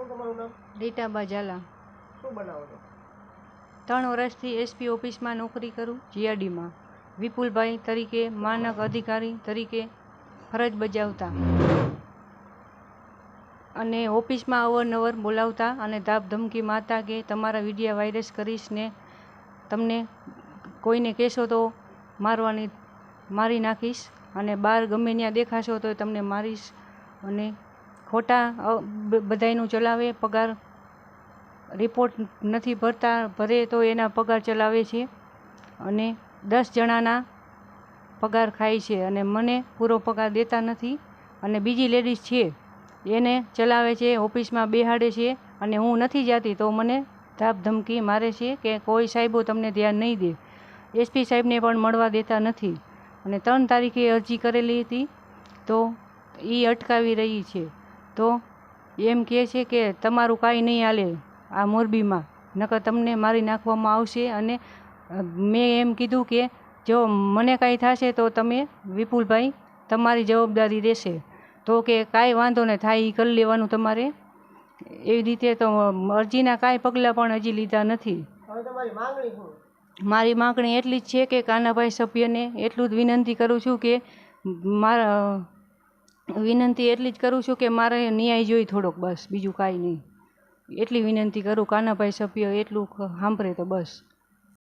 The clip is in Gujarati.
શું તમારું નામ? રીટાબા ઝાલા શું બનાવો છો? ત્રણ વર્ષથી એસપી ઓફિસમાં નોકરી કરું જીઆરડીમાં. વિપુલભાઈ તરીકે માનક અધિકારી તરીકે ફરજ બજાવતા. અને ઓફિસમાં અવારનવાર બોલાવતા અને ધાપ ધમકી મારતા કે તમારા વિડીયા વાયરસ કરીશ ને તમને કોઈને કહેશો તો મારવાની મારી નાખીશ. અને બહાર ગમે ત્યાં દેખાશો તો તમને મારીશ. અને ખોટા બધાયનું ચલાવે, પગાર રિપોર્ટ નથી ભરતા, ભરે તો એના પગાર ચલાવે છે. અને દસ જણાના પગાર ખાય છે અને મને પૂરો પગાર દેતા નથી અને બીજી લેડીઝ છે, એને ચલાવે છે, ઓફિસમાં બેહાડે છે અને હું નથી જાતી તો મને ધાપ ધમકી મારે છે કે કોઈ સાહેબો તમને ધ્યાન નહીં દે. એસપી સાહેબને પણ મળવા દેતા નથી. અને ત્રણ તારીખે અરજી કરેલી હતી તો એ અટકાવી રહી છે. તો એમ કહે છે કે તમારું કાંઈ નહીં હાલે આ મોરબીમાં. નકર તમને મારી નાખવામાં આવશે અને મેં એમ કીધું કે જો મને કાંઈ થશે તો તમે વિપુલભાઈ તમારી જવાબદારી રહેશે. તો કે કાંઈ વાંધો નહીં થાય એ કરી લેવાનું તમારે. એવી રીતે તો અરજીના કાંઈ પગલાં પણ હજી લીધા નથી. મારી માગણી એટલી જ છે કે કાનાભાઈ સભ્યને એટલું જ વિનંતી કરું છું કે મારા વિનંતી એટલી જ કરું છું કે મારે ન્યાય જોઈ થોડોક બસ, બીજું કાંઈ નહીં. એટલી વિનંતી કરું કાનાભાઈ સભ્ય એટલું સાંભળે તો બસ.